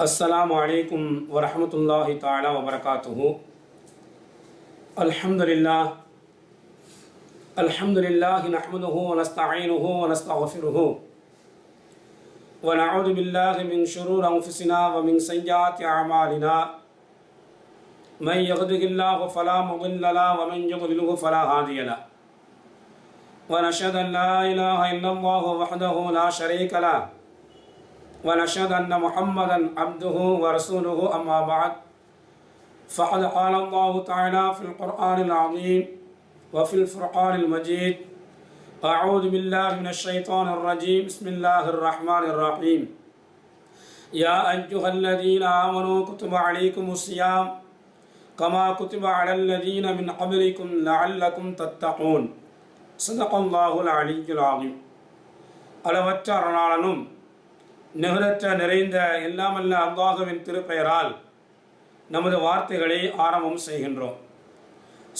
السلام عليكم ورحمة الله تعالى وبركاته. الحمد لله. الحمد لله نحمده ونستعينه ونستغفره. ونعوذ بالله من شرور أنفسنا ومن سيئات أعمالنا. من يهده الله فلا مضل له ومن يضلله فلا هادي له. ونشهد أن لا إله إلا الله وحده لا شريك له. ونشهد أن محمدا عبده ورسوله أما بعد. فقد قال الله تعالى في القرآن العظيم وفي الفرقان المجيد أعوذ بالله من الشيطان الرجيم. بسم الله الرحمن الرحيم. يا أيها الذين آمنوا كتب عليكم الصيام كما كتب على الذين من قبلكم لعلكم تتقون. صدق الله العلي العظيم. ألا نعلم நிகரற்ற நிறைந்த எல்லாமல்ல அல்லாஹுவின் திருப்பெயரால் நமது வார்த்தைகளை ஆரம்பம் செய்கின்றோம்.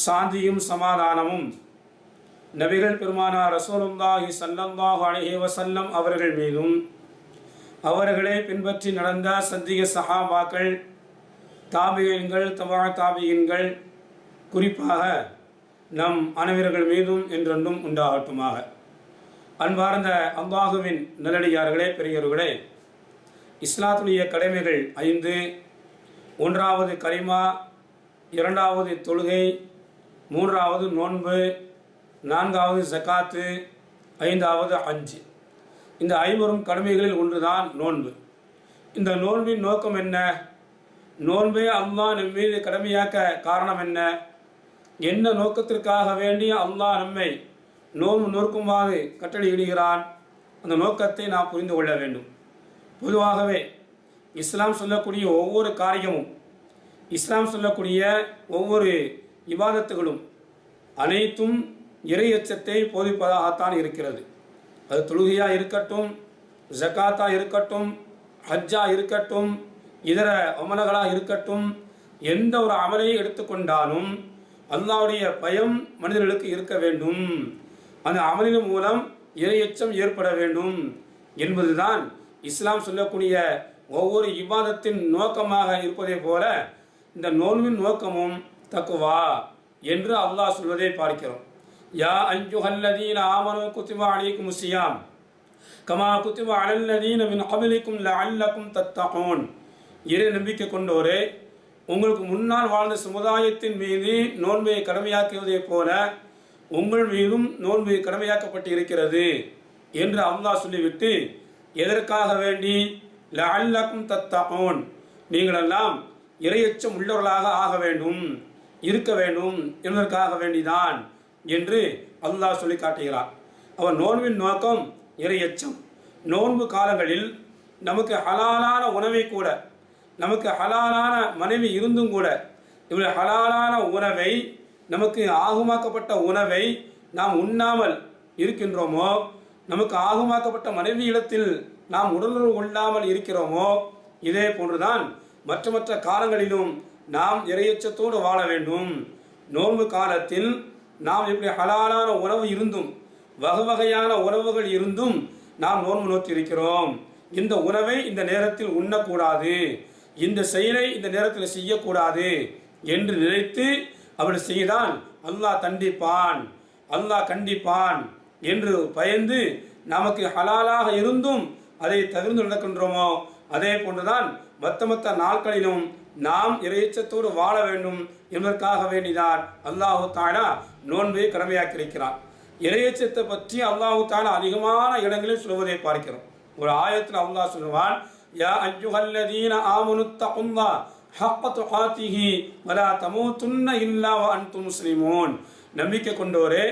சாந்தியும் சமாதானமும் நபிகள் பெருமானார் ரசூலுல்லாஹி ஸல்லல்லாஹு அலைஹி வசல்லம் அவர்கள் மீதும் அவர்களை பின்பற்றி நடந்த சத்திய சஹாபாக்கள் தாபியன்கள் தவா தாபியன்கள் குறிப்பாக நம் அனைவர்கள் மீதும் என்றென்றும் உண்டாகட்டுமாக. அன்பார்ந்த அல்லாஹுவின் நல்லடியார்களே பெரியவர்களே இஸ்லாத்துடைய கடமைகள் ஐந்து. ஒன்றாவது கரிமா இரண்டாவது தொழுகை மூன்றாவது நோன்பு நான்காவது ஜக்காத்து ஐந்தாவது அஞ்சு இந்த ஐவரும் கடமைகளில் ஒன்றுதான் நோன்பு. இந்த நோன்பின் நோக்கம் என்ன? நோன்பே அல்லாஹ் நம் மீது கடமையாக்க காரணம் என்ன? என்ன நோக்கத்திற்காக வேண்டிய அல்லாஹ் நம்மை நோன்பு நோக்குமாறு கட்டளையிடுகிறான். அந்த நோக்கத்தை நாம் புரிந்து கொள்ள வேண்டும். பொதுவாகவே இஸ்லாம் சொல்லக்கூடிய ஒவ்வொரு காரியமும் இஸ்லாம் சொல்லக்கூடிய ஒவ்வொரு விவாதத்துகளும் அனைத்தும் இறை எச்சத்தை போதிப்பதாகத்தான் இருக்கிறது. அது தொழுகையாக இருக்கட்டும் ஜக்காத்தா இருக்கட்டும் ஹஜ்ஜா இருக்கட்டும் இதர அமலங்களாக இருக்கட்டும் எந்த ஒரு அமலையும் எடுத்துக்கொண்டாலும் அல்லாவுடைய பயம் மனிதர்களுக்கு இருக்க வேண்டும். அந்த அமலின் மூலம் இரையச்சம் ஏற்பட வேண்டும் என்பதுதான் இஸ்லாம் சொல்லக்கூடிய ஒவ்வொரு இபாதத்தின் நோக்கமாக இருப்பதை போல இந்த நோன்பின் நோக்கமும் தக்குவா என்று அல்லாஹ் சொல்வதை பார்க்கிறோம். யா அஞ்சுஹல்லதீன ஆமனு குத்திபா அலைக்கும் சியாம் கமா குத்திபா அலல்லதீன மின் அமலிக்கும் லஅல்லக்கும் தத்தகோன். இறை நம்பிக்கை கொண்டோரே உங்களுக்கு முன்னால் வாழ்ந்த சமுதாயத்தின் மீது நோன்பை கடமையாக்குவதைப் போல உங்கள் மீதும் நோன்பு கடமையாக்கப்பட்டு இருக்கிறது என்று அல்லாஹ் சொல்லிவிட்டு எதற்காக வேண்டி? லஅல்லக்கும் தத்தகூன். நீங்களெல்லாம் இரையச்சம் உள்ளவர்களாக ஆக வேண்டும் இருக்க வேண்டும் என்பதற்காக வேண்டிதான் என்று அல்லாஹ் சொல்லி காட்டுகிறார் அவர் நோன்பின் நோக்கம் இரையச்சம். நோன்பு காலங்களில் நமக்கு ஹலாலான உணவை கூட நமக்கு ஹலாலான மனைவி இருந்தும் கூட இவ்வளவு ஹலாலான உணவை நமக்கு ஆகுமாக்கப்பட்ட உணவை நாம் உண்ணாமல் இருக்கின்றோமோ? நமக்கு ஆகுமாக்கப்பட்ட மனைவி இடத்தில் நாம் உடலுறவு கொள்ளாமல் இருக்கிறோமோ? இதே போன்றுதான் மற்ற மற்ற காலங்களிலும் நாம் இறையச்சத்தோடு வாழ வேண்டும். நோன்பு காலத்தில் நாம் இப்படி ஹலாலான உணவு இருந்தும் வகை வகையான உணவுகள் இருந்தும் நாம் நோன்பு நோற்றிருக்கிறோம். இந்த உணவை இந்த நேரத்தில் உண்ணக்கூடாது. இந்த செயலை இந்த நேரத்தில் செய்யக்கூடாது என்று நினைத்து அப்படி செய்தான். அல்லாஹ் தண்டிப்பான். அல்லாஹ் கண்டிப்பான் என்று பயந்து நமக்கு ஹலாலாக இருந்தும் அதை தவிர்த்து நடக்கின்றோமோ? அதே போன்றுதான் மொத்த மொத்த நாட்களிலும் நாம் இறைச்சத்தோடு வாழ வேண்டும் என்பதற்காக வேண்டிதான் அல்லாஹு தானா நோன்பை கடமையாக்கியிருக்கிறார். இறையச்சத்தை பற்றி அல்லாஹு தானா அதிகமான இடங்களில் சொல்வதை பார்க்கிறோம். ஒரு ஆயத்தில் அல்லாஹ் சொல்லுவான் யா அய்யுஹல்லதீன ஆமனுத்தகுல்லா ஹப்ப துகாத்திஹி வலா தமூத்துன்ன இல்லா வ அன்தும் முஸ்லிமூன். நம்பிக்கை கொண்டோரே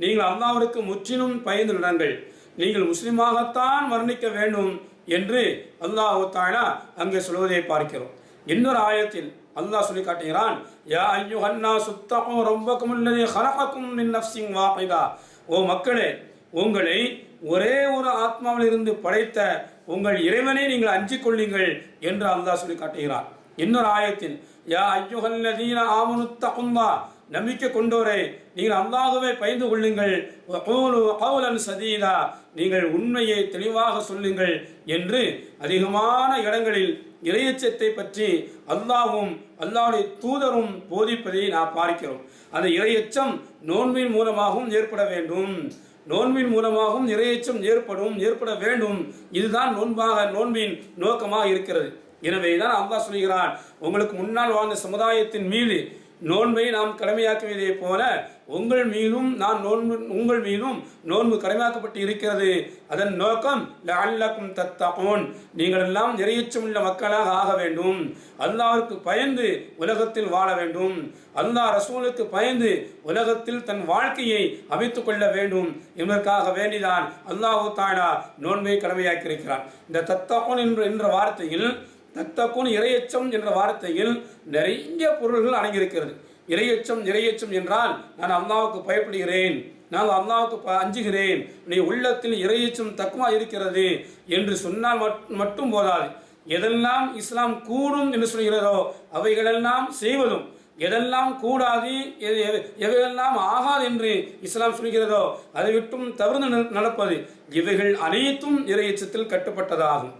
நீங்கள் அல்லாவிற்கு முற்றிலும் பயந்து நடங்கள். நீங்கள் முஸ்லிமாகத்தான் வர்ணிக்க வேண்டும் என்று அல்லாஹு தாலா அங்கே சொல்வதை பார்க்கிறோம். இன்னொரு ஆயத்தில் அல்லாஹ் சொல்லி காட்டுகிறான் யா ஐயுஹன்னா சுத்தகும் ரொம்பக்கும் இல்லதே ஹலகக்கும் மின் நஃப்சிங் வாஹிதா. ஓ மக்களே உங்களை ஒரே ஒரு ஆத்மாவில் இருந்து படைத்த உங்கள் இறைவனை நீங்கள் அஞ்சிக் கொள்ளுங்கள் என்று அல்லாஹ் சொல்லி காட்டுகிறான். இன்னொரு ஆயத்தில் யா ஐயுஹல்லதீன ஆமனு தகுந்தா நம்பிக்கை கொண்டோரே நீங்கள் அல்லாகவே பயந்து கொள்ளுங்கள். வகூலு சதீதா நீங்கள் உண்மையை தெளிவாக சொல்லுங்கள் என்று அதிகமான இடங்களில் இறையச்சத்தை பற்றி அல்லாவும் அல்லாவுடைய தூதரும் போதிப்பதை நாம் பார்க்கிறோம். அந்த இறையச்சம் நோன்பின் மூலமாகவும் ஏற்பட வேண்டும். நோன்பின் மூலமாகவும் இறையச்சம் ஏற்படும் ஏற்பட வேண்டும். இதுதான் நோன்பாக நோன்பின் நோக்கமாக இருக்கிறது. எனவே தான் அல்லாஹ் சொல்கிறான் உங்களுக்கு முன்னால் வாழ்ந்த சமுதாயத்தின் மீது நோன்பை நாம் கடமையாக்குவதை போல உங்கள் மீதும் நான் நோன்பு உங்கள் மீதும் நோன்பு கடமையாக்கப்பட்டு இருக்கிறது. அதன் நோக்கம் அல்லக்கும் தத்தகூன். நீங்கள் எல்லாம் நிறையச்சமுள்ள மக்களாக ஆக வேண்டும். அல்லாவிற்கு பயந்து உலகத்தில் வாழ வேண்டும். அல்லாஹ் ரசூலுக்கு பயந்து உலகத்தில் தன் வாழ்க்கையை அமைத்துக் கொள்ள வேண்டும். என்பதற்காக வேண்டிதான் அல்லாஹு தாலா நோன்பை கடமையாக்கி இருக்கிறான் இந்த தத்தகூன் என்ற என்ற வார்த்தையில் தத்தக்கும் இரையச்சம் என்ற வார்த்தையில் நிறைய பொருள்கள் அடங்கியிருக்கிறது. இரையச்சம் இரையச்சம் என்றால் நான் அல்லாவுக்கு பயப்படுகிறேன் நான் அல்லாவுக்கு ப- அஞ்சுகிறேன் நீ உள்ளத்தில் இரையச்சம் தக்குவா இருக்கிறது என்று சொன்னால் மட்- மட்டும் போதாது. எதெல்லாம் இஸ்லாம் கூடும் என்று சொல்கிறதோ அவைகளெல்லாம் செய்வதும் எதெல்லாம் கூடாது எது- எவையெல்லாம் ஆகாது என்று இஸ்லாம் சொல்கிறதோ அதை விட்டும் தவிர்த்து நடப்பது இவைகள் அனைத்தும் இறையச்சத்தில் கட்டுப்பட்டதாகும்.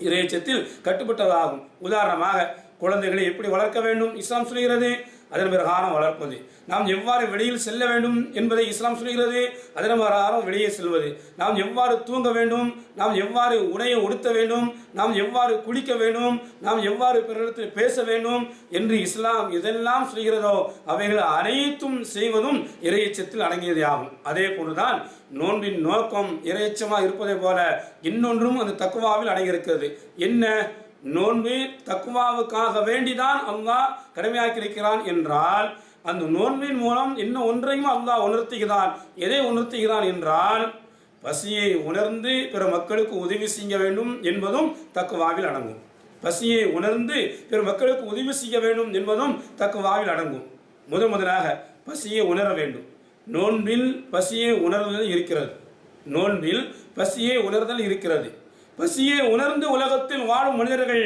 இறையச்சத்தில் கட்டுப்பட்டதாகும். உதாரணமாக குழந்தைகளை எப்படி வளர்க்க வேண்டும்? இஸ்லாம் சொல்கிறது அதன் பிரகாரம் வளர்ப்பது நாம் எவ்வாறு வெளியில் செல்ல வேண்டும் என்பதை இஸ்லாம் சொல்கிறது. அதன் பிரகாரம் வெளியே செல்வது. நாம் எவ்வாறு தூங்க வேண்டும்? நாம் எவ்வாறு உடையை உடுத்த வேண்டும்? நாம் எவ்வாறு குளிக்க வேண்டும்? நாம் எவ்வாறு பிறரிடத்தில் பேச வேண்டும்? என்று இஸ்லாம் எதெல்லாம் சொல்கிறதோ அவைகள் அனைத்தும் செய்வதும் இறையச்சத்தில் அடங்கியதே ஆகும் அதே போன்றுதான் நோன்பின் நோக்கம் இறையச்சமாக இருப்பதை போல இன்னொன்றும் அந்த தக்குவாவில் அடங்கியிருக்கிறது. என்ன? நோன்பு தக்குவாவுக்காக வேண்டிதான் அல்லாஹ் கடமையாக்கியிருக்கிறான் என்றால் அந்த நோன்பின் மூலம் இன்னும் ஒன்றையும் அல்லாஹ் உணர்த்துகிறான். எதை உணர்த்துகிறான் என்றால் பசியை உணர்ந்து பிற மக்களுக்கு உதவி செய்ய வேண்டும் என்பதும் தக்குவாவில் அடங்கும். பசியை உணர்ந்து பிற மக்களுக்கு உதவி செய்ய வேண்டும் என்பதும் தக்குவாவில் அடங்கும். முதன் முதலாக பசியை உணர வேண்டும். நோன்பில் பசியை உணர்தல் இருக்கிறது. நோன்பில் பசியை உணர்தல் இருக்கிறது. பசியை உணர்ந்து உலகத்தில் வாழும் மனிதர்கள்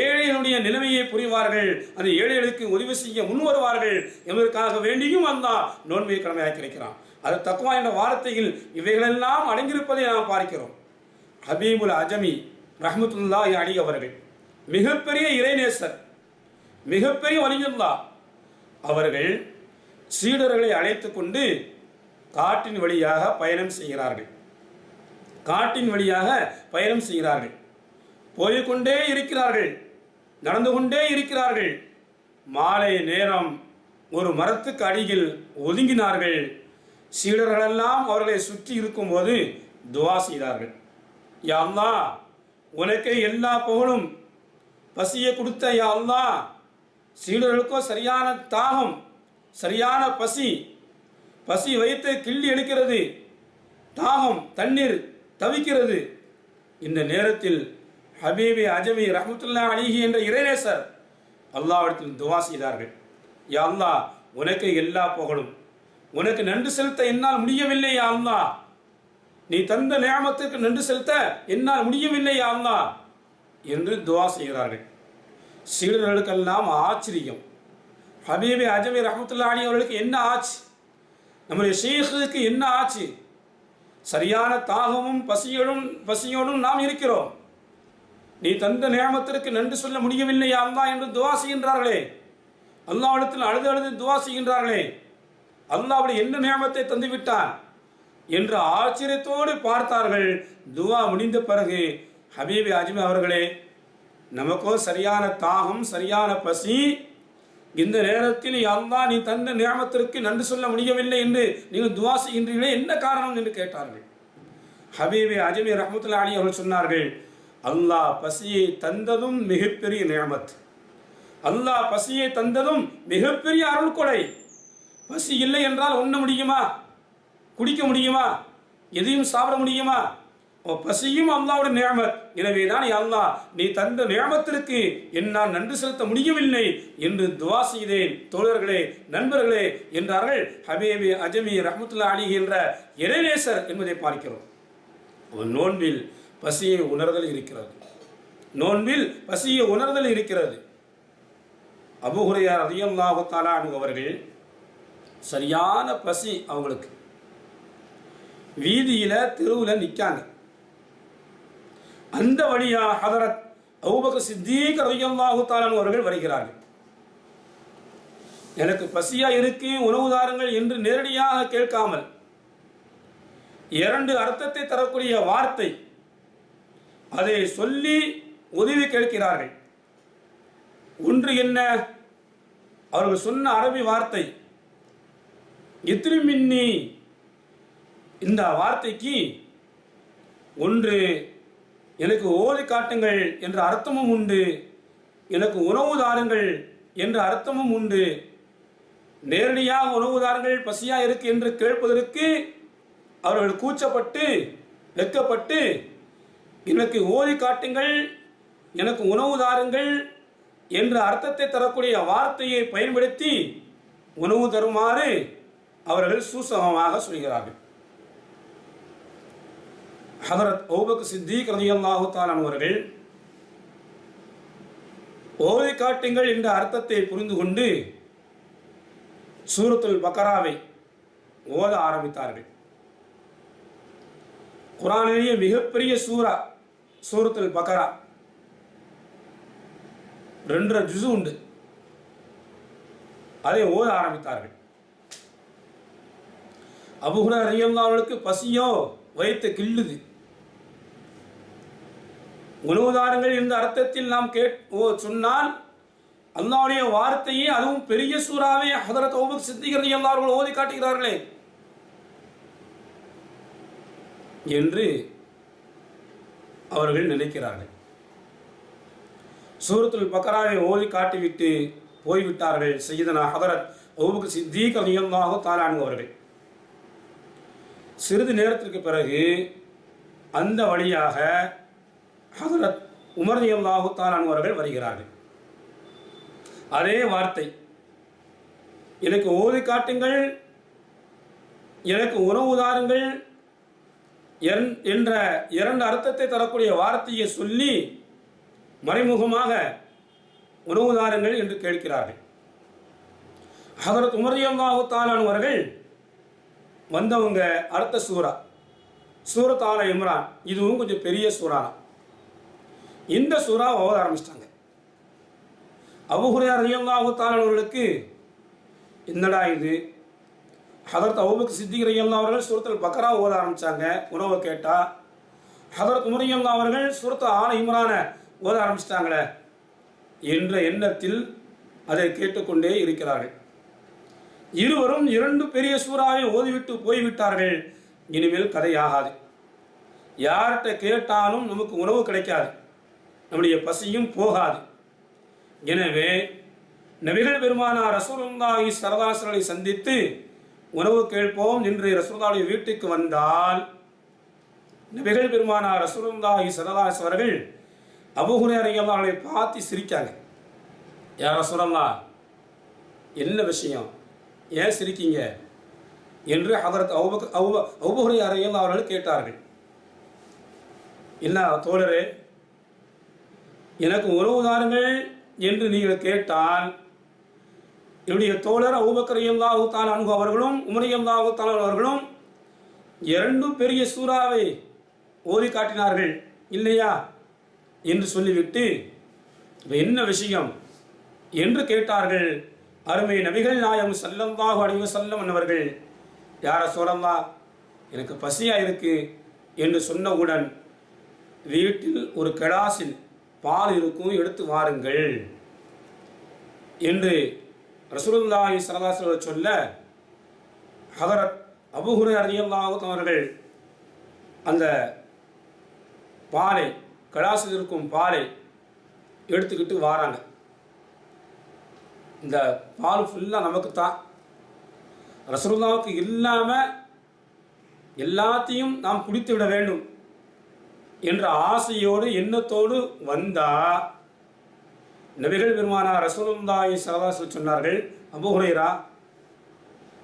ஏழைகளுடைய நிலைமையை புரிவார்கள். அந்த ஏழைகளுக்கு உதவி செய்ய முன் வருவார்கள் என்பதற்காக வேண்டியும் அல்லாஹ் நோன்பை கடமையாக்கி இருக்கிறான். அது தக்குவா என்ற வார்த்தையில் இவைகளெல்லாம் அடங்கியிருப்பதை நாம் பார்க்கிறோம். ஹபீபுல் அஜமி ரஹமத்துல்லா அலி அவர்கள் மிகப்பெரிய இறைநேசர் மிகப்பெரிய வலியுல்லா அவர்கள் சீடர்களை அழைத்து கொண்டு காட்டின் வழியாக பயணம் செய்கிறார்கள். காட்டின் வழியாக பயணம் செய்கிறார்கள். போய்க்கொண்டே இருக்கிறார்கள். நடந்து கொண்டே இருக்கிறார்கள். மாலை நேரம் ஒரு மரத்துக்கு அடியில் ஒதுங்கினார்கள். சீடர்களெல்லாம் அவர்களை சுற்றி இருக்கும்போது துவா செய்தார்கள். யா உனக்கே எல்லா புகழும். பசியை கொடுத்த யா சீடர்களுக்கோ சரியான தாகம் சரியான பசி. பசி வைத்து கிள்ளி எடுக்கிறது. தாகம் தண்ணீர் தவிக்கிறது. இந்த நேரத்தில் ஹபீபி அஜமி ரஹமத்துல்லா அலிஹி என்ற இறைநேசர் அல்லாவிடத்தில் துவா செய்தார்கள். யா அல்லா உனக்கு எல்லா புகழும். உனக்கு நன்றி செலுத்த என்னால் முடியவில்லை யா அல்லா நீ தந்த நியாமத்திற்கு நன்றி செலுத்த என்னால் முடியவில்லை யா அல்லா என்று துவா செய்கிறார்கள். சீடர்களுக்கெல்லாம் ஆச்சரியம். ஹபீபி அஜமி ரஹமத்துல்லா அலி அவர்களுக்கு என்ன ஆச்சு? நம்முடைய ஷேഖுக்கு என்ன ஆச்சு? சரியான தாகமும் பசியோடும் பசியோடும் நாம் இருக்கிறோம். நீ தந்த நியமத்திற்கு நன்றி சொல்ல முடியவில்லை அல்லா என்று துவா செய்கின்றார்களே. அல்லாவிடத்தில் அழுது அழுது துவா செய்கின்றார்களே. அல்லாஹ் என்ன நியமத்தை தந்துவிட்டான் என்று ஆச்சரியத்தோடு பார்த்தார்கள். துவா முடிந்த பிறகு ஹபீபி அஜ்மி அவர்களே நமக்கோ சரியான தாகம் சரியான பசி இந்த நேரத்தில் அல்லாஹ் நீ தந்த நியமத்திற்கு நன்றி சொல்ல முடியவில்லை என்று நீங்கள் துவா செய்கின்றீர்களே என்ன காரணம் என்று கேட்டார்கள். ஹபீபி அஜமி ரஹமத்துல்லா அலி அவர்கள் சொன்னார்கள் அல்லாஹ் பசியை தந்ததும் மிகப்பெரிய நியமத். அல்லாஹ் பசியை தந்ததும் மிகப்பெரிய அருள் கொடை. பசி இல்லை என்றால் உண்ண முடியுமா? குடிக்க முடியுமா? எதையும் சாப்பிட முடியுமா? பசியும் அல்லாவோட நியமத் எனவேதான் அல்லாஹ் நீ தந்த நியமத்திற்கு என்னால் நன்றி செலுத்த முடியவில்லை என்று துவா செய்தேன். தோழர்களே நண்பர்களே என்றார்கள் ஹபேபி அஜமி ரஹமத்துல்லா அலி என்ற இறைநேசர் என்பதை பார்க்கிறோம். நோன்பில் பசியை உணர்தல் இருக்கிறது. நோன்பில் பசியை உணர்தல் இருக்கிறது. அபுஹுரையார் ரதியல்லாஹு தாலா அவர்கள் சரியான பசி அவங்களுக்கு. வீதியில் தெருவில் நிற்காங்க அந்த வழியா ஹதரத் அவுபக சித்தீக் ரலியல்லாஹு தாலான் அவர்கள் வருகிறார்கள். எனக்கு பசியா இருக்கு உணவு தாருங்கள் என்று நேரடியாக கேட்காமல் இரண்டு அர்த்தத்தை தரக்கூடிய வார்த்தை அதை சொல்லி உதவி கேட்கிறார்கள். ஒன்று என்ன? அவர்கள் சொன்ன அரபி வார்த்தை இத்திருமின்னி இந்த வார்த்தைக்கு ஒன்று எனக்கு ஓதி காட்டுங்கள் என்ற அர்த்தமும் உண்டு. எனக்கு உணவு தாருங்கள் என்ற அர்த்தமும் உண்டு. நேரடியாக உணவு தாருங்கள் பசியா இருக்கு என்று கேட்பதற்கு அவர்கள் கூச்சப்பட்டு வெட்கப்பட்டு எனக்கு ஓதி காட்டுங்கள் எனக்கு உணவு தாருங்கள் என்ற அர்த்தத்தை தரக்கூடிய வார்த்தையை பயன்படுத்தி உணவு தருமாறு அவர்கள் சூசகமாக சொல்கிறார்கள். ஹதரத் ஓபக் சித்திக் ரலியல்லாஹு தாலான் அவர்கள் ஓதி காட்டுங்கள் என்ற அர்த்தத்தை புரிந்து கொண்டு சூரத்துல் பக்கராவை ஓத ஆரம்பித்தார்கள். குரானிலேயே மிகப்பெரிய சூரா சூரத்துல் பக்கரா. ரெண்டரை ஜுசு உண்டு. அதை ஓத ஆரம்பித்தார்கள். அபுகுரா அறியல்லாவர்களுக்கு பசியோ வயிற்று கிள்ளுது. குணோதாரங்கள் என்ற அர்த்தத்தில் நாம் கேட் ஓ சொன்னால் அல்லாவுடைய வார்த்தையே அதுவும் பெரிய சூறாவே ஹதரத் ஓபக் சித்திகர் எல்லார்கள் ஓதி காட்டுகிறார்களே. என்று அவர்கள் நினைக்கிறார்கள். சூரத்துல் பக்கராவை ஓதி காட்டிவிட்டு போய்விட்டார்கள் செய்தனா ஹதரத் ஓபுக்கு சித்தீக் அதிகமாக தாலானு சிறிது நேரத்திற்கு பிறகு அந்த வழியாக ஹசரத் உமர் அல்லாஹு தாலான் அவர்கள் வருகிறார்கள். அதே வார்த்தை. எனக்கு ஓதி காட்டுங்கள் எனக்கு உணவு தாருங்கள் என்- என்ற இரண்டு அர்த்தத்தை தரக்கூடிய வார்த்தையை சொல்லி மறைமுகமாக உணவு தாருங்கள் என்று கேட்கிறார்கள். ஹதரத் உமர் அல்லாஹு தாலான் அவர்கள் வந்தவங்க அடுத்த சூரா சூரத் ஆல இம்ரான். இதுவும் கொஞ்சம் பெரிய சூறா இந்த சூறா ஓத ஆரம்பிச்சிட்டாங்க. அபுஹுரையா ரலியல்லாஹு தஆலா அவர்களுக்கு என்னடா இது? ஹதரத் அபூபக்கர் சித்திக் ரயல்லா அவர்கள் சுரத்தில் பக்கரா ஓத ஆரம்பிச்சாங்க உணவை கேட்டா. ஹதரத் உமர் அவர்கள் சூரத்து ஆன இம்ரானை ஓத ஆரம்பிச்சிட்டாங்களே என்ற எண்ணத்தில் அதை கேட்டுக்கொண்டே இருக்கிறார்கள். இருவரும் இரண்டு பெரிய சூறாவை ஓதிவிட்டு போய்விட்டார்கள். இனிமேல் கதையாகாது. யார்கிட்ட கேட்டாலும் நமக்கு உணவு கிடைக்காது. நம்முடைய பசியும் போகாது. எனவே நபிகள் பெருமானா ரசூலுல்லாஹி சரதாசர்களை சந்தித்து உணவு கேட்போம் என்று ரசூலுல்லாஹி வீட்டுக்கு வந்தால் நபிகள் பெருமானா ரசூலுல்லாஹி சரதாஸ் அவர்கள் அபுஹுரேரை பார்த்து சிரிக்காங்க யார் ரசூலல்லா என்ன விஷயம்? ஏன் சிரிக்கீங்க? என்று ஹதரத் அவுபக் அவுப அவுபஹுரை அறையில் அவர்கள் கேட்டார்கள். என்ன தோழரே எனக்கு உறவு தாருங்கள் என்று நீங்கள் கேட்டால் என்னுடைய தோழர் அவுபக்கரையல்லாஹு தால் அனுகு அவர்களும் உமரையல்லாஹு தால் அவர்களும் இரண்டு பெரிய சூறாவை ஓதி காட்டினார்கள் இல்லையா? என்று சொல்லிவிட்டு என்ன விஷயம்? என்று கேட்டார்கள் அருமை நபிகள் நாயம் சல்லல்லாஹு அலைஹி செல்லம் அவர்கள் யார சொல்லல்லா எனக்கு பசியா இருக்கு? என்று சொன்னவுடன் வீட்டில் ஒரு கடாசில் பால் இருக்கும் எடுத்து வாருங்கள். என்று ரசூலுல்லாஹி ஸல்லல்லாஹு சொல்ல ஹதரத் அபுஹுரை ரலியல்லாஹு அவர்கள் அந்த பாலை கடாசில் இருக்கும் பாலை எடுத்துக்கிட்டு வாராங்க. இந்த பால் ஃபுல்லாக நமக்கு தான் ரசூலுல்லாவுக்கு இல்லாமல் எல்லாத்தையும் நாம் குடித்து விட வேண்டும். என்ற ஆசையோடு எண்ணத்தோடு வந்தா நபிகள் பெருமானா ரசூலுல்லாஹி ஸல்லல்லாஹு சொன்னார்கள் அபூ ஹுரைரா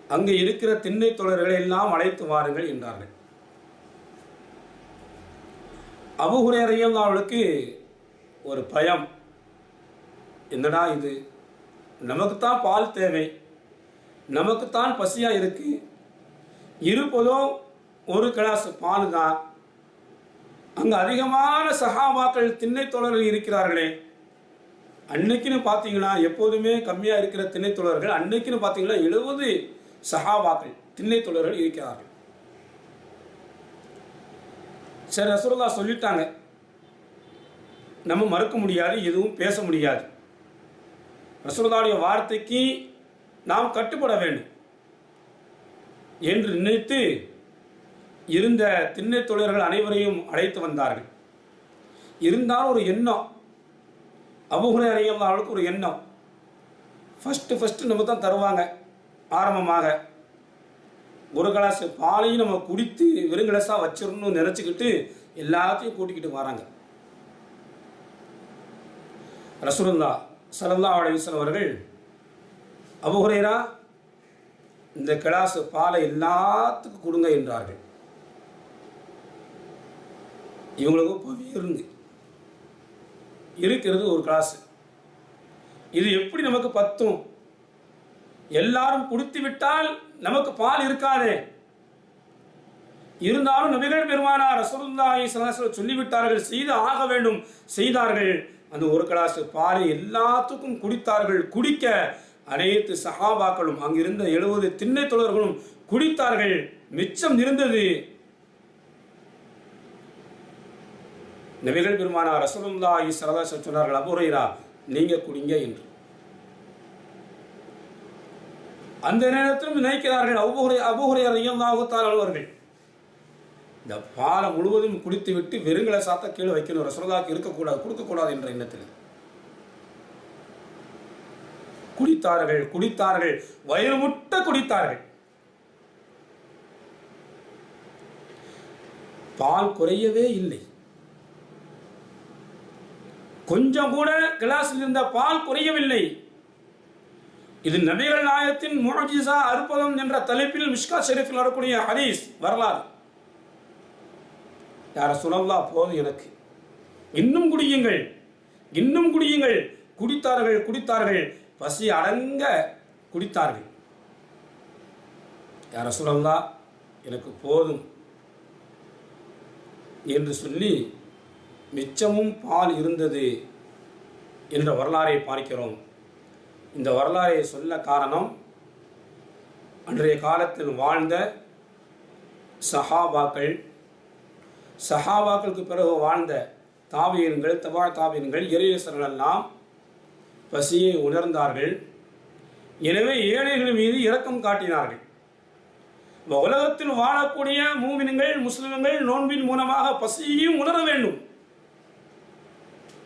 அங்கே இருக்கிற திண்ணை தொடர்களை எல்லாம் அழைத்து வாருங்கள் என்றார்கள். அபூ அவளுக்கு ஒரு பயம். என்னடா இது? நமக்குத்தான் பால் தேவை. நமக்குத்தான் பசியாக இருக்கு. இருப்பதும் ஒரு கிளாஸ் பால் தான் அங்கே அதிகமான சஹாபாக்கள் திண்ணை தோழர்கள் இருக்கிறார்களே. அன்னைக்குன்னு பார்த்தீங்கன்னா எப்போதுமே கம்மியாக இருக்கிற திண்ணை தோழர்கள் அன்னைக்குன்னு பார்த்தீங்கன்னா எழுபது சஹாபாக்கள் திண்ணை தோழர்கள் இருக்கிறார்கள். சரி ரசூலுல்லாஹ் சொல்லிட்டாங்க. நம்ம மறுக்க முடியாது எதுவும் பேச முடியாது. ரசூலுல்லாவுடைய வார்த்தைக்கு நாம் கட்டுப்பட வேண்டும். என்று நினைத்து இருந்த திண்ணை தொழிலர்கள் அனைவரையும் அழைத்து வந்தார்கள். இருந்தாலும் ஒரு எண்ணம். அபுகுரை அறியவர்களுக்கு ஒரு எண்ணம். ஃபஸ்ட்டு ஃபஸ்ட்டு நம்ம தான் தருவாங்க ஆரம்பமாக. ஒரு கிளாஸ் பாலையும் நம்ம குடித்து வெறும் கிளாஸாக வச்சிடணும்னு நினச்சிக்கிட்டு எல்லாத்தையும் கூட்டிக்கிட்டு வராங்க. ரசூலுல்லா சரந்தா அலிஸ்லாம் அவர்கள் அபுஹுரேரா இந்த கிளாஸ் பாலை எல்லாத்துக்கும் கொடுங்க என்றார்கள். இவங்களுக்கு பவியிருந்து இருக்கிறது ஒரு கிளாஸ் இது எப்படி நமக்கு பத்தும்? எல்லாரும் குடித்து விட்டால் நமக்கு பால் இருக்காதே. இருந்தாலும் நபிகள் பெருமானார் ரசூலுல்லாஹி ஸல்லல்லாஹு சொல்லிவிட்டார்கள் செய்து ஆக வேண்டும் செய்தார்கள். அந்த ஒரு கிளாஸ் பாலை எல்லாத்துக்கும் குடித்தார்கள். குடிக்க அனைத்து சஹாபாக்களும் அங்கிருந்த எழுபது திண்ணை தொடர்களும் குடித்தார்கள். மிச்சம் இருந்தது நபிகள் பெருமானார் ரசூலுல்லாஹி ஸல்லல்லாஹு சொன்னார்கள் அபுரைரா நீங்க குடிங்க என்று. அந்த நேரத்திலும் நினைக்கிறார்கள் அபுஹுரை அபுஹுரையர் ஐயல்லாஹுத்தால் அவர்கள். இந்த பாலை முழுவதும் குடித்து விட்டு வெறுங்களை சாத்த கீழே வைக்கணும் ரசோதாக்கு இருக்கக்கூடாது கொடுக்கக்கூடாது என்ற எண்ணத்தில். குடித்தார்கள் குடித்தார்கள் வயிறு முட்ட குடித்தார்கள். பால் குறையவே இல்லை. கொஞ்சம் கூட கிளாஸில் இருந்த பால் குறையவில்லை இது நபிகள் நாயகத்தின் முஜிசா அற்புதம் என்ற தலைப்பில் மிஷ்கா ஷெரீஃபில் வரக்கூடிய ஹரீஸ் வரலாறு. யார சுழல்லா போதும் எனக்கு. இன்னும் குடியுங்கள். இன்னும் குடியுங்கள். குடித்தார்கள் குடித்தார்கள். பசி அடங்க குடித்தார்கள். யார சுழல்லா எனக்கு போதும். என்று சொல்லி மிச்சமும் பால் இருந்தது என்ற வரலாறை பார்க்கிறோம். இந்த வரலாறை சொல்ல காரணம் அன்றைய காலத்தில் வாழ்ந்த சஹாபாக்கள். சஹாபாக்களுக்கு பிறகு வாழ்ந்த தாவியன்கள் தபா தாவியன்கள் இறையசர்கள் எல்லாம் பசியை உணர்ந்தார்கள். எனவே ஏழைகள் மீது இரக்கம் காட்டினார்கள். உலகத்தில் வாழக்கூடிய மூமின்கள் முஸ்லிம்கள் நோன்பின் மூலமாக பசியையும் உணர வேண்டும்.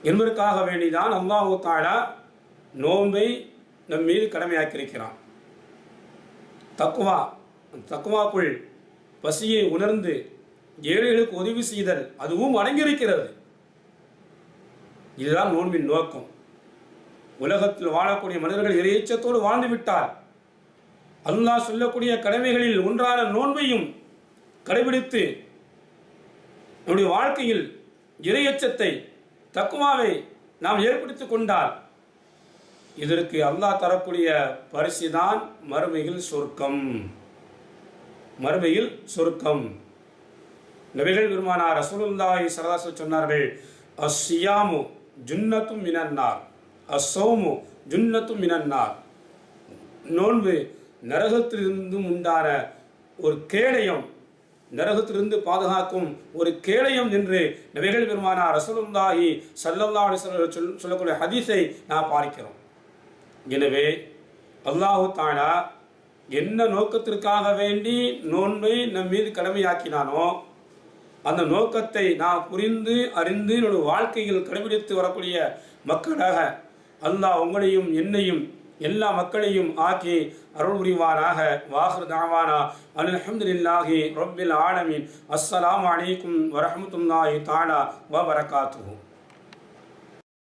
என்பதற்காக வேண்டிதான் அல்லாஹு தாலா நோன்பை நம் மீது கடமையாக்கியிருக்கிறான். தக்குவா தக்குவாக்குள் பசியை உணர்ந்து ஏழைகளுக்கு உதவி செய்தல் அதுவும் அடங்கியிருக்கிறது. இதுதான் நோன்பின் நோக்கம். உலகத்தில் வாழக்கூடிய மனிதர்கள் இறையச்சத்தோடு வாழ்ந்து விட்டார் அல்லாஹ் சொல்லக்கூடிய கடமைகளில் ஒன்றான நோன்பையும் கடைபிடித்து நம்முடைய வாழ்க்கையில் இறையச்சத்தை தக்குவாவை நாம் ஏற்படுத்திக் கொண்டால் இதற்கு அல்லாஹ் தரக்கூடிய பரிசு தான் மறுமையில் சொர்க்கம். மறுமையில் சொர்க்கம். நபிகள் பெருமானார் ரசூலுல்லாஹி சரதாசு சொன்னார்கள் அஸ்ஸியாமு ஜுன்னத்தும் மினன்னார். அஸ்ஸௌமு ஜுன்னத்தும் மினன்னார். நோன்பு நரகத்திலிருந்தும் உண்டான ஒரு கேடயம் நரகத்திலிருந்து பாதுகாக்கும் ஒரு கேளையம் என்று நபிகள் பெருமானார் ரசூலுல்லாஹி சல்லல்லா சொல் சொல்லக்கூடிய ஹதீஸை நாம் பார்க்கிறோம். எனவே அல்லாஹு தாலா என்ன நோக்கத்திற்காக வேண்டி நோன்பை நம் மீது கடமையாக்கினானோ அந்த நோக்கத்தை நாம் புரிந்து அறிந்து என்னுடைய வாழ்க்கையில் கடைபிடித்து வரக்கூடிய மக்களாக அல்லாஹ் உங்களையும் என்னையும் எல்லா மக்களையும் ஆக்கி அருள் புரிவாராக வாஹர் தாவானா. அல்ஹம்துலில்லாஹி ரப்பில் ஆலமின். அஸ்ஸலாம் அலைக்கும் வரமத்துல்லாஹி தாலா வ பரகாத்துஹு